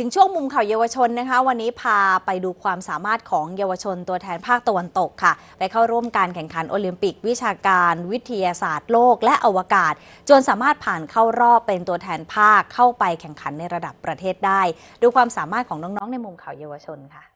ถึงช่วงมุมข่าวเยาวชนนะคะ วันนี้พาไปดูความสามารถของเยาวชนตัวแทนภาคตะวันตกค่ะ ไปเข้าร่วมการแข่งขันโอลิมปิก วิชาการวิทยาศาสตร์โลกและอวกาศ จนสามารถผ่านเข้ารอบเป็นตัวแทนภาคเข้าไปแข่งขันในระดับประเทศได้ ดูความสามารถของน้องๆในมุมข่าวเยาวชนค่ะ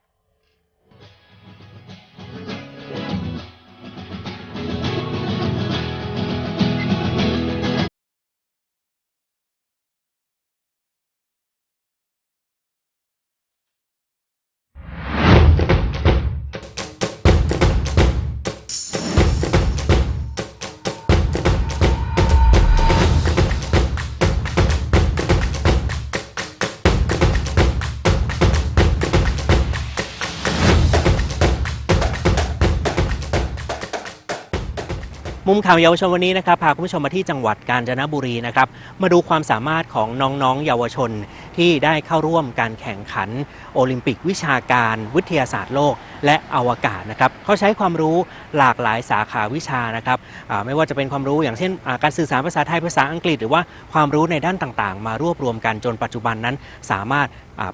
มุมข่าวเยาวชนวันนี้นะครับพาคุณผู้ชมมาที่จังหวัดกาญจนบุรีนะครับมาดูความสามารถของน้องๆ เยาวชนที่ได้เข้าร่วมการแข่งขัน โอลิมปิกวิชาการวิทยาศาสตร์โลก และอวกาศนะครับเขาใช้ความรู้หลากหลายสาขาวิชานะครับไม่ว่าจะเป็นความรู้อย่างเช่นการสื่อสารภาษาไทยภาษาอังกฤษ หรือว่าความรู้ในด้านต่างๆ มารวบรวมกันจนปัจจุบันนั้น สามารถ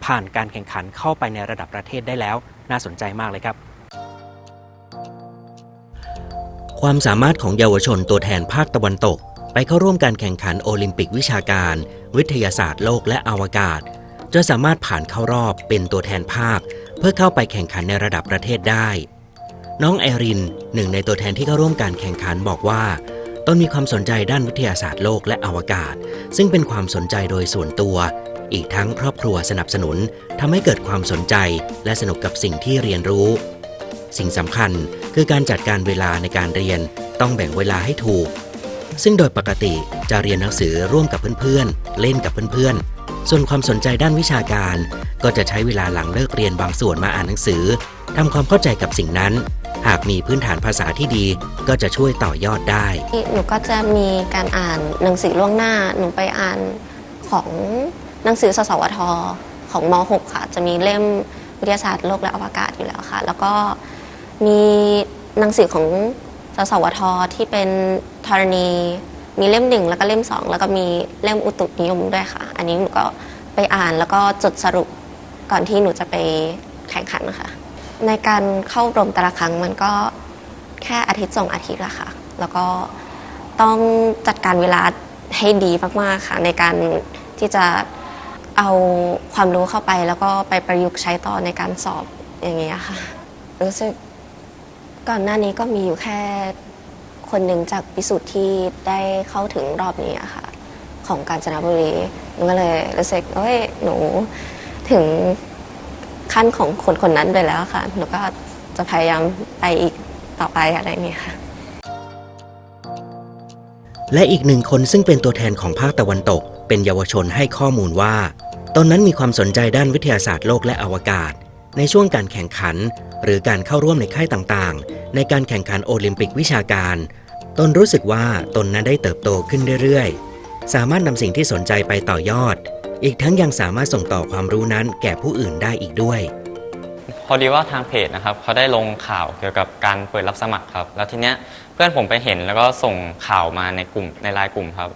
ผ่านการแข่งขันเข้าไปในระดับประเทศได้แล้ว น่าสนใจมากเลยครับ ความสามารถของเยาวชนตัวแทนภาคตะวันตก ไปเข้าร่วมการแข่งขันโอลิมปิกวิชาการ วิทยาศาสตร์โลกและอวกาศ จะสามารถผ่านเข้ารอบเป็นตัวแทนภาค เพื่อเข้าไปแข่งขันในระดับประเทศได้ น้องไอรินหนึ่งในตัวแทนที่เข้าร่วมการแข่งขันบอกว่าตนมีความสนใจด้านวิทยาศาสตร์โลกและอวกาศ ซึ่งเป็นความสนใจโดยส่วนตัว อีกทั้งครอบครัวสนับสนุนทำให้เกิดความสนใจและสนุกกับสิ่งที่เรียนรู้ สิ่งสำคัญคือการจัดการเวลาในการเรียนต้องแบ่งเวลาให้ถูก ซึ่งโดยปกติจะเรียนหนังสือร่วมกับเพื่อนๆ เล่นกับเพื่อนๆ ส่วนความสนใจด้านวิชาการ ก็จะใช้เวลาหลังเลิกเรียนบางส่วนมาอ่านหนังสือทำความเข้าใจกับสิ่งนั้น หากมีพื้นฐานภาษาที่ดี ก็จะช่วยต่อยอดได้ หนูก็จะมีการอ่านหนังสือล่วงหน้า หนูไปอ่านของหนังสือสสวทของม .6 ค่ะ จะมีเล่มวิทยาศาสตร์โลกและอวกาศอยู่แล้วค่ะ แล้วก็ มีหนังสือของสสวทที่เป็นธรณี มีเล่มหนึ่งแล้วก็เล่มสองแล้วก็มีเล่มอุตุนิยมด้วยค่ะ อันนี้หนูก็ไปอ่านแล้วก็จดสรุปก่อนที่หนูจะไปแข่งขันนะคะ ในการเข้ารวมแต่ละครั้งมันก็แค่อาทิตย์สองอาทิตย์ละค่ะ แล้วก็ต้องจัดการเวลาให้ดีมากๆค่ะ ในการที่จะเอาความรู้เข้าไปแล้วก็ไปประยุกต์ใช้ต่อในการสอบอย่างเงี้ยค่ะ รู้สึก ก่อนหน้านี้ก็มีอยู่แค่คนหนึ่งจากพิสูจน์ที่ได้เข้าถึงรอบนี้อะค่ะ ของกาญจนบุรีหนูก็เลยรู้สึกเอ้ยหนูถึงขั้นของคนคนนั้นไปแล้วค่ะ หนูก็จะพยายามไปอีกต่อไปอะไรอย่างเงี้ยค่ะ และอีกหนึ่งคนซึ่งเป็นตัวแทนของภาคตะวันตก เป็นเยาวชนให้ข้อมูลว่า ตอนนั้นมีความสนใจด้านวิทยาศาสตร์โลกและอวกาศ ในช่วงการแข่งขัน หรือการเข้าร่วมในค่ายต่างๆ ในการแข่งขันโอลิมปิกวิชาการ ตนรู้สึกว่าตนนั้นได้เติบโตขึ้นเรื่อยๆ สามารถนำสิ่งที่สนใจไปต่อยอด อีกทั้งยังสามารถส่งต่อความรู้นั้นแก่ผู้อื่นได้อีกด้วยพอดีว่าทางเพจนะครับเขาได้ลงข่าวเกี่ยวกับการเปิดรับสมัครครับ แล้วทีเนี้ยเพื่อนผมไปเห็นแล้วก็ส่งข่าวมาในกลุ่มในไลน์กลุ่มครับ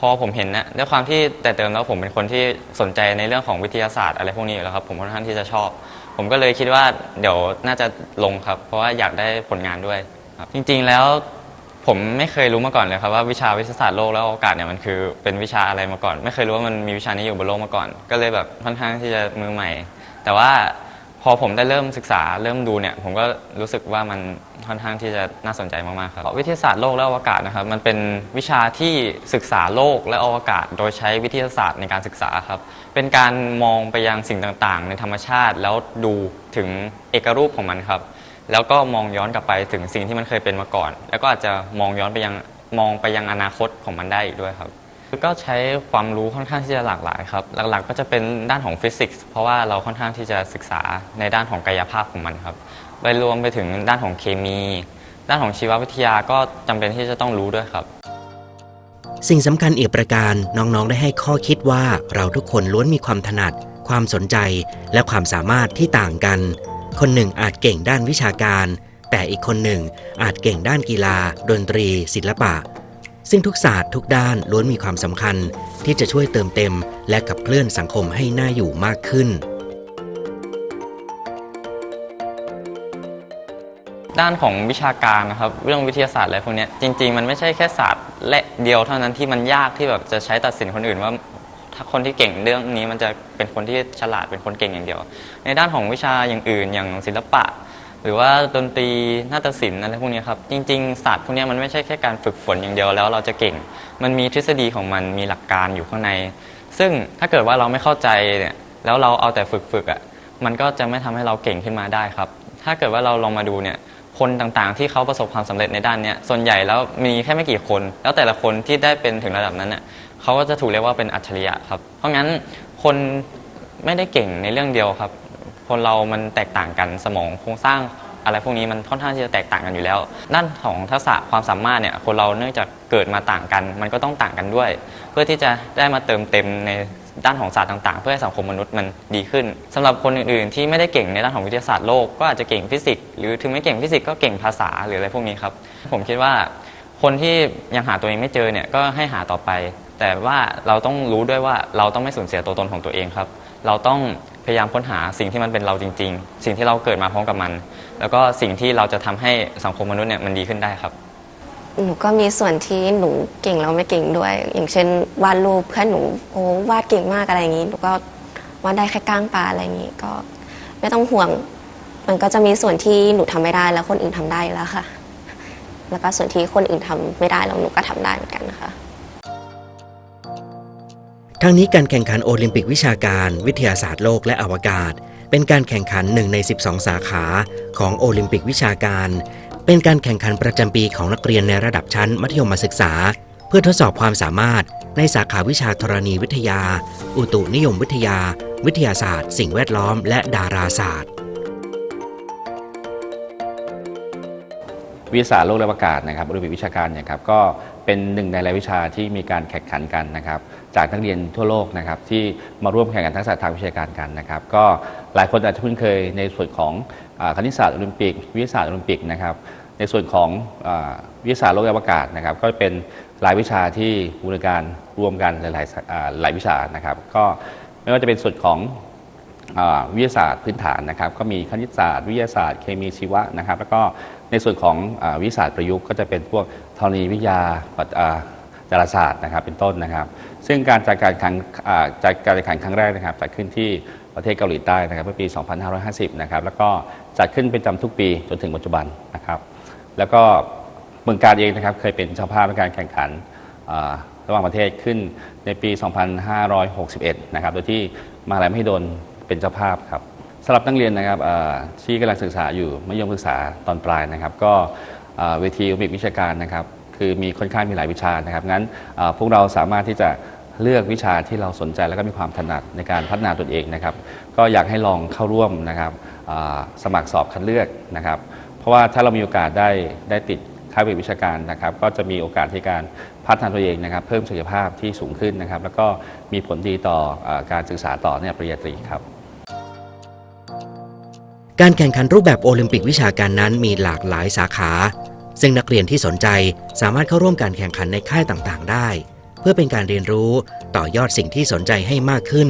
พอผมเห็นนะด้วยความที่แต่เติมแล้วผมเป็นคนที่สนใจในเรื่องของวิทยาศาสตร์อะไรพวกนี้อยู่แล้วครับผมค่อนข้างที่จะชอบ ผมก็เลยคิดว่าเดี๋ยวน่าจะลงครับ เพราะว่าอยากได้ผลงานด้วยครับจริงๆแล้วผมไม่เคยรู้มาก่อนเลยครับว่าวิชาวิทยาศาสตร์โลกและอวกาศเนี่ยมันคือเป็นวิชาอะไรมาก่อน ไม่เคยรู้ว่ามันมีวิชานี้อยู่บนโลกมาก่อน ก็เลยแบบค่อนข้างที่จะมือใหม่ แต่ว่า พอผมได้เริ่มศึกษาเริ่มดูเนี่ยผมก็รู้สึกว่ามันค่อนข้างที่จะน่าสนใจมากๆครับวิทยาศาสตร์โลกและอวกาศนะครับมันเป็นวิชาที่ศึกษาโลกและอวกาศ โดยใช้วิทยาศาสตร์ในการศึกษาครับเป็นการมองไปยังสิ่งต่างๆ ในธรรมชาติ แล้วดูถึงเอกรูปของมันครับ แล้วก็มองย้อนกลับไปถึงสิ่งที่มันเคยเป็นมาก่อน แล้วก็อาจจะมองย้อนไปยังมองไปยังอนาคตของมันได้อีกด้วยครับ ก็ใช้ความรู้ค่อนข้างที่จะหลากหลายครับ หลักๆก็จะเป็นด้านของฟิสิกส์เพราะว่าเราค่อนข้างที่จะศึกษาในด้านของกายภาพของมันครับไปรวมไปถึงด้านของเคมี ด้านของชีววิทยาก็จำเป็นที่จะต้องรู้ด้วยครับ สิ่งสำคัญอีกประการน้องๆได้ให้ข้อคิดว่าเราทุกคนล้วนมีความถนัด ความสนใจ และความสามารถที่ต่างกัน คนหนึ่งอาจเก่งด้านวิชาการ แต่อีกคนหนึ่งอาจเก่งด้านกีฬา ดนตรี ศิลปะ ซึ่งทุกศาสตร์ทุกด้านล้วนมีความสำคัญ ที่จะช่วยเติมเต็ม และขับเคลื่อนสังคมให้น่าอยู่มากขึ้น ด้านของวิชาการนะครับ เรื่องวิทยาศาสตร์อะไรพวกเนี้ยจริง ๆ มันไม่ใช่แค่ศาสตร์และเดียวเท่านั้นที่มันยากที่แบบจะใช้ตัดสินคนอื่นว่า ถ้าคนที่เก่งเรื่องนี้มันจะเป็นคนที่ฉลาดเป็นคนเก่งอย่างเดียว ในด้านของวิชาอย่างอื่น อย่างศิลปะ หรือว่าดนตรีนาฏศิลป์อะไรพวกนี้ครับ จริง ๆศาสตร์พวกนี้มันไม่ใช่แค่การฝึกฝนอย่างเดียวแล้วเราจะเก่ง มันมีทฤษฎีของมันมีหลักการอยู่ข้างใน ซึ่งถ้าเกิดว่าเราไม่เข้าใจเนี่ยแล้วเราเอาแต่ฝึกฝึกๆอะมันก็จะไม่ทำให้เราเก่งขึ้นมาได้ครับ ถ้าเกิดว่าเราลองมาดูเนี่ยคนต่างๆ ที่เขาประสบความสำเร็จในด้านเนี้ยส่วนใหญ่แล้วมีแค่ไม่กี่คน แล้วแต่ละคนที่ได้เป็นถึงระดับนั้นเนี่ยเขาก็จะถูกเรียกว่าเป็นอัจฉริยะครับ เพราะงั้นคนไม่ได้เก่งในเรื่องเดียวครับ คนเรามันแตกต่างกันสมองโครงสร้างอะไรพวกนี้มันค่อนข้างที่จะแตกต่างกันอยู่แล้ว ด้านของทักษะความสามารถเนี่ยคนเราเนื่องจากเกิดมาต่างกัน มันก็ต้องต่างกันด้วย เพื่อที่จะได้มาเติมเต็มในด้านของศาสตร์ต่างๆ เพื่อให้สังคมมนุษย์มันดีขึ้นสำหรับคนอื่นๆ ที่ไม่ได้เก่งในด้านของวิทยาศาสตร์โลกก็อาจจะเก่งฟิสิกส์หรือถึงไม่เก่งฟิสิกส์ก็เก่งภาษาหรืออะไรพวกนี้ครับผมคิดว่าคนที่ยังหาตัวเองไม่เจอเนี่ยก็ให้หาต่อไป แต่ว่าเราต้องรู้ด้วยว่าเราต้องไม่สูญเสียตัวตนของตัวเองครับ เราต้อง พยายามค้นหาสิ่งที่มันเป็นเราจริง ๆ สิ่งที่เราเกิดมาพร้อมกับมัน แล้วก็สิ่งที่เราจะทำให้สังคมมนุษย์เนี่ยมันดีขึ้นได้ครับ หนูก็มีส่วนที่หนูเก่งแล้วไม่เก่งด้วย อย่างเช่น วาดรูปเพื่อนหนูโอ้วาดเก่งมากอะไรอย่างนี้หนูก็วาดได้แค่ก้างปลาอะไรอย่างนี้ก็ไม่ต้องห่วง มันก็จะมีส่วนที่หนูทำไม่ได้แล้วคนอื่นทำได้แล้วค่ะ แล้วก็ส่วนที่คนอื่นทำไม่ได้แล้วหนูก็ทำได้เหมือนกันนะคะ ทั้งนี้การแข่งขันโอลิมปิกวิชาการ วิทยาศาสตร์โลกและอวกาศ เป็นการแข่งขันหนึ่งใน 12 สาขาของโอลิมปิกวิชาการ เป็นการแข่งขันประจำปีของนักเรียนในระดับชั้นมัธยมศึกษา เพื่อทดสอบความสามารถในสาขาวิชาธรณีวิทยา อุตุนิยมวิทยา วิทยาศาสตร์ สิ่งแวดล้อม และดาราศาสตร์ วิทยาศาสตร์โลกและอากาศนะครับโอลิมปิกวิชาการเนี่ยครับก็เป็นหนึ่งในรายวิชาที่มีการแข่งขันกันนะครับ จากนักเรียนทั่วโลกนะครับที่มาร่วมแข่งขันทักษะทางวิชาการกันนะครับ ก็หลายคนอาจจะคุ้นเคยในส่วนของอาคณิตศาสตร์โอลิมปิก วิทยาศาสตร์โอลิมปิกนะครับในส่วนของวิทยาศาสตร์โลกและอากาศนะครับ ก็เป็นรายวิชาที่บูรณาการรวมกันหลายๆหลายวิชานะครับ ก็ไม่ว่าจะเป็นส่วนของ วิทยาศาสตร์พื้นฐานนะครับ ก็มีคณิตศาสตร์ วิทยาศาสตร์ เคมีชีวะนะครับ แล้วก็ในส่วนของอวิทยาศาสตร์ประยุกต์ก็จะเป็นพวกธรณีวิทยาปัตอ่าดาราศาสตร์นะครับเป็นต้นนะครับ ซึ่งการจัดการแข่งจัดการแข่งขันครั้งแรกนะครับจัดขึ้นที่ประเทศเกาหลีใต้นะครับเมื่อปี 2550 นะครับแล้วก็จัดขึ้นเป็นจำทุกปีจนถึงปัจจุบันนะครับ แล้วก็เมืองการเองนะครับเคยเป็นเจ้าภาพในการแข่งขันระหว่างประเทศขึ้นในปี 2561 นะครับ โดยที่มหาลัยมหิดล เป็นเจ้าภาพครับสำหรับนักเรียนนะครับที่กำลังศึกษาอยู่มัธยมศึกษาตอนปลายนะครับ ก็เวทีอลิมปิกวิชาการนะครับ คือมีค่อนข้างมีหลายวิชานะครับงั้นพวกเราสามารถที่จะเลือกวิชาที่เราสนใจแล้วก็มีความถนัดในการพัฒนาตนเองนะครับ ก็อยากให้ลองเข้าร่วมนะครับสมัครสอบคัดเลือกนะครับ เพราะว่าถ้าเรามีโอกาสได้ได้ติดค่ายวิชาการนะครับ ก็จะมีโอกาสในการพัฒนาตัวเองนะครับ เพิ่มศักยภาพที่สูงขึ้นนะครับ แล้วก็มีผลดีต่ออการศึกษาต่อในปริญญาตรีครับ การแข่งขันรูปแบบโอลิมปิกวิชาการนั้นมีหลากหลายสาขา ซึ่งนักเรียนที่สนใจสามารถเข้าร่วมการแข่งขันในค่ายต่างๆ ได้ เพื่อเป็นการเรียนรู้ต่อยอดสิ่งที่สนใจให้มากขึ้น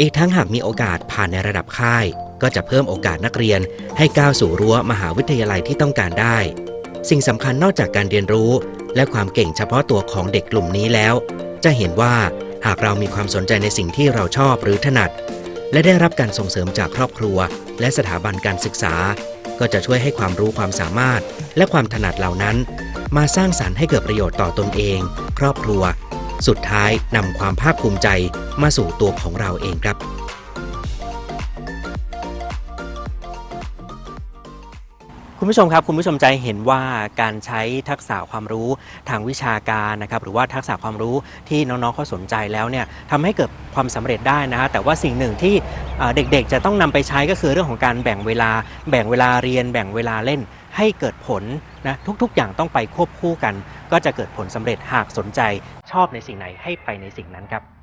อีกทั้งหากมีโอกาสผ่านในระดับค่าย ก็จะเพิ่มโอกาสนักเรียน ให้ก้าวสู่รั้วมหาวิทยาลัยที่ต้องการได้ สิ่งสำคัญนอกจากการเรียนรู้ และความเก่งเฉพาะตัวของเด็กกลุ่มนี้แล้ว จะเห็นว่าหากเรามีความสนใจในสิ่งที่เราชอบหรือถนัด และได้รับการส่งเสริมจากครอบครัว และสถาบันการศึกษา ก็จะช่วยให้ความรู้ความสามารถ และความถนัดเหล่านั้น มาสร้างสรรค์ให้เกิดประโยชน์ต่อตนเอง ครอบครัว สุดท้ายนำความภาคภูมิใจมาสู่ตัวของเราเองครับ คุณผู้ชมครับคุณผู้ชมใจเห็นว่าการใช้ทักษะความรู้ทางวิชาการนะครับหรือว่าทักษะความรู้ที่น้องๆเขาสนใจแล้วเนี่ยทำให้เกิดความสำเร็จได้นะฮะแต่ว่าสิ่งหนึ่งที่เอ่อเด็กๆ จะต้องนำไปใช้ก็คือเรื่องของการแบ่งเวลา แบ่งเวลาเรียน แบ่งเวลาเล่นให้เกิดผลนะทุกๆ อย่างต้องไปควบคู่กัน ก็จะเกิดผลสำเร็จหากสนใจชอบในสิ่งไหนให้ไปในสิ่งนั้นครับ